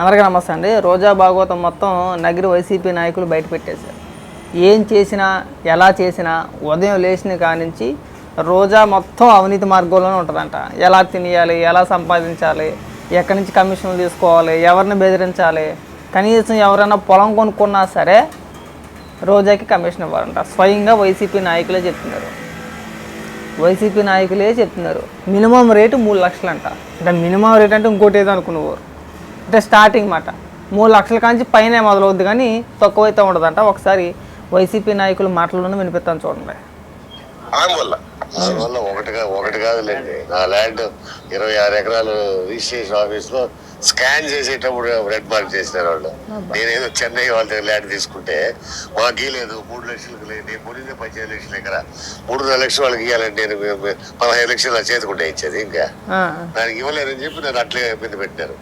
అందరికీ నమస్తే అండి. రోజా భాగవతం మొత్తం నగిరి వైసీపీ నాయకులు బయట పెట్టేశారు. ఏం చేసినా ఎలా చేసినా ఉదయం లేచిన కానించి రోజా మొత్తం అవినీతి మార్గంలోనే ఉంటుందంట. ఎలా తినేయాలి ఎలా సంపాదించాలి ఎక్కడి నుంచి కమిషన్లు తీసుకోవాలి ఎవరిని బెదిరించాలి కనీసం ఎవరైనా పొలం కొనుక్కున్నా సరే రోజాకి కమిషన్ ఇవ్వాలంట. స్వయంగా వైసీపీ నాయకులే చెప్తున్నారు. వైసీపీ నాయకులే చెప్తున్నారు. మినిమం రేటు మూడు లక్షలంట. అంటే మినిమం రేట్ అంటే ఇంకోటి ఏదో అనుకునేవారు అంటే స్టార్టింగ్ మాట. మూడు లక్షల కాంచి పైన మొదలవుద్ది కానీ తక్కువైతే ఉండదంట. ఒకసారి వైసీపీ నాయకులు మాటలను వినిపిస్తాను చూడండి. ఆమె వల్ల. దానివల్ల ఒకటిగా ఒకటి కాదులేండి. నా ల్యాండ్ ఇరవై ఆరు ఎకరాలు రిజిస్ట్రేషన్ ఆఫీస్లో స్కాన్ చేసేటప్పుడు రెడ్ మార్క్ చేసినారు వాళ్ళు. నేనేదో చెన్నై వాళ్ళ దగ్గర ల్యాండ్ తీసుకుంటే మాకు ఇవ్వలేదు మూడు లక్షలకు లేదు. నేను కొనిందే పద్దెనిమిది లక్షలు ఎకరా. మూడున్నర లక్షలు వాళ్ళకి ఇవ్వాలండి నేను పదహైదు లక్షలు నా చేతికుంటే ఇచ్చేది ఇంకా. ఆ, దానికి ఇవ్వలేదని చెప్పి నేను అట్లే ఇబ్బంది పెట్టారు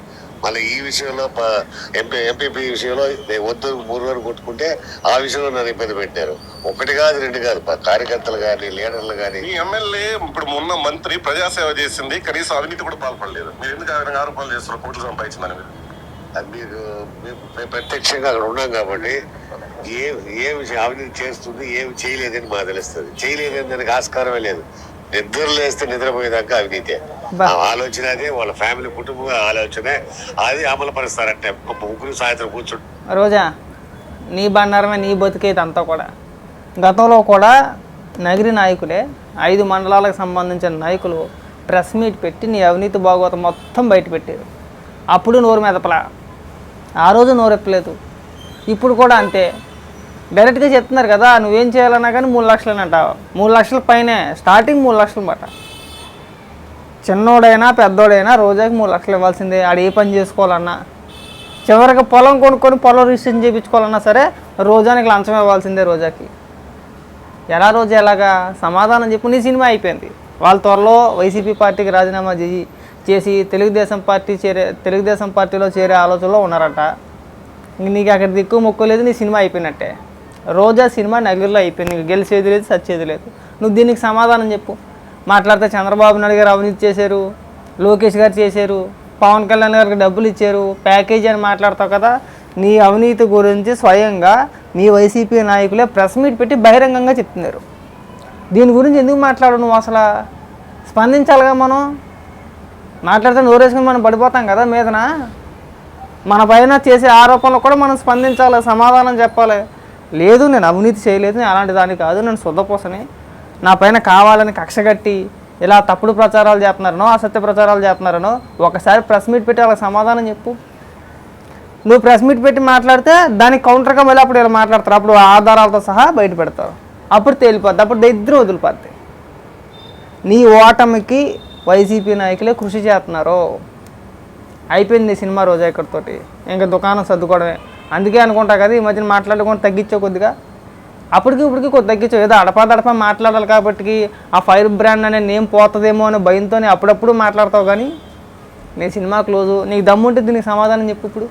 మళ్ళీ ఈ విషయంలో ఎంపీ ఎంపీపీ విషయంలో వద్దు మూడు వరకు కొట్టుకుంటే ఆ విషయంలో నన్ను ఇబ్బంది పెట్టారు. ఒకటి కాదు రెండు కాదు కార్యకర్తలు కానీ లీడర్లు కానీ ఈ ఎమ్మెల్యే ఇప్పుడు మొన్న మంత్రి ప్రజాసేవ చేసింది కనీసం అవినీతి కూడా పాల్పడలేదు. మీరు ఎందుకు ఆ విధంగా ఆరోపణలు చేస్తారు కోట్లు సంపాదించిందని? మీరు అది మీరు మేము మేము ప్రత్యక్షంగా అక్కడ ఉన్నాం కాబట్టి ఏ ఏ విషయం అవినీతి చేస్తుంది ఏమి చేయలేదని మాకు తెలుస్తుంది. చేయలేదని దానికి ఆస్కారమే లేదు. నిద్ర లేస్తే నిద్రపోయేదాకా అవినీతే ఆలోచన అదే వాళ్ళ ఫ్యామిలీ కుటుంబ ఆలోచనే. అది అమలు పరుస్తారంటే ముగ్గురు సాయంత్రం కూర్చుంటారు రోజా నీ బండారమే నీ బతికేది అంతా కూడా. గతంలో కూడా నగిరి నాయకులే ఐదు మండలాలకు సంబంధించిన నాయకులు ప్రెస్ మీట్ పెట్టి నీ అవినీతి భాగవతం మొత్తం బయట పెట్టారు. అప్పుడు నోరు మెదపలా. ఆ రోజు నోరెప్పలేదు ఇప్పుడు కూడా అంతే. డైరెక్ట్గా చెప్తున్నారు కదా నువ్వేం చేయాలన్నా కానీ మూడు లక్షలు మూడు లక్షల పైనే స్టార్టింగ్ మూడు లక్షలు బట చిన్నోడైనా పెద్దోడైనా రోజాకి మూడు లక్షలు ఇవ్వాల్సిందే. ఆడ ఏ పని చేసుకోవాలన్నా. చివరికి పొలం కొనుక్కొని పొలం రిజిస్ట్రేషన్ చేయించుకోవాలన్నా సరే రోజానికి లంచం ఇవ్వాల్సిందే రోజాకి. ఎలా రోజు ఎలాగా? సమాధానం చెప్పు. నీ సినిమా అయిపోయింది. వాళ్ళ త్వరలో వైసీపీ పార్టీకి రాజీనామా చేసి చేసి తెలుగుదేశం పార్టీ చేరే తెలుగుదేశం పార్టీలో చేరే ఆలోచనలో ఉన్నారట. ఇంక నీకు అక్కడ దిక్కు మొక్కు లేదు నీ సినిమా అయిపోయినట్టే. రోజా సినిమా నగిరిలో అయిపోయింది. నీకు గెలిచేది లేదు సచ్చేది లేదు. నువ్వు దీనికి సమాధానం చెప్పు. మాట్లాడితే చంద్రబాబు నాయుడు గారు అవినీతి చేశారు లోకేష్ గారు చేశారు పవన్ కళ్యాణ్ గారికి డబ్బులు ఇచ్చారు ప్యాకేజీ అని మాట్లాడతావు కదా నీ అవినీతి గురించి స్వయంగా నీ వైసీపీ నాయకులే ప్రెస్ మీట్ పెట్టి బహిరంగంగా చెప్తున్నారు. దీని గురించి ఎందుకు మాట్లాడు నువ్వు అసలు? స్పందించాలిగా మనం? మాట్లాడితే నోరేసుకుని మనం పడిపోతాం కదా మీదన? మన పైన చేసే ఆరోపణలు కూడా మనం స్పందించాలి సమాధానం చెప్పాలి. లేదు నేను అవినీతి చేయలేదు నేను అలాంటి దాన్ని కాదు నేను శుద్ధపోసని నా పైన కావాలని కక్షగట్టి ఇలా తప్పుడు ప్రచారాలు చేస్తున్నారనో అసత్య ప్రచారాలు చేస్తున్నారనో ఒకసారి ప్రెస్ మీట్ పెట్టి వాళ్ళకి సమాధానం చెప్పు. నువ్వు ప్రెస్ మీట్ పెట్టి మాట్లాడితే దానికి కౌంటర్గా మళ్ళీ అప్పుడు ఇలా మాట్లాడతారు. అప్పుడు ఆధారాలతో సహా బయట పెడతారు. అప్పుడు తేలిపోద్ది అప్పుడు దరిద్రం వదిలిపోద్ది. నీ ఓటమికి వైసీపీ నాయకులే కృషి చేస్తున్నారు. అయిపోయింది నీ సినిమా రోజా ఇక్కడితోటి. ఇంకా దుకాణం సర్దుకోవడమే. అందుకే అనుకుంటా కదా ఈ మధ్యన మాట్లాడుకొని తగ్గించే కొద్దిగా. అప్పటికి ఇప్పటికి కొద్ది తగ్గించావు ఏదో అడపాదడప మాట్లాడాలి కాబట్టి ఆ ఫైర్ బ్రాండ్ అనే నేమ్ పోతుందేమో అనే భయంతో అప్పుడప్పుడు మాట్లాడతావు కానీ నేను సినిమా క్లోజు నీకు దమ్ముంటే దీనికి సమాధానం చెప్పు ఇప్పుడు.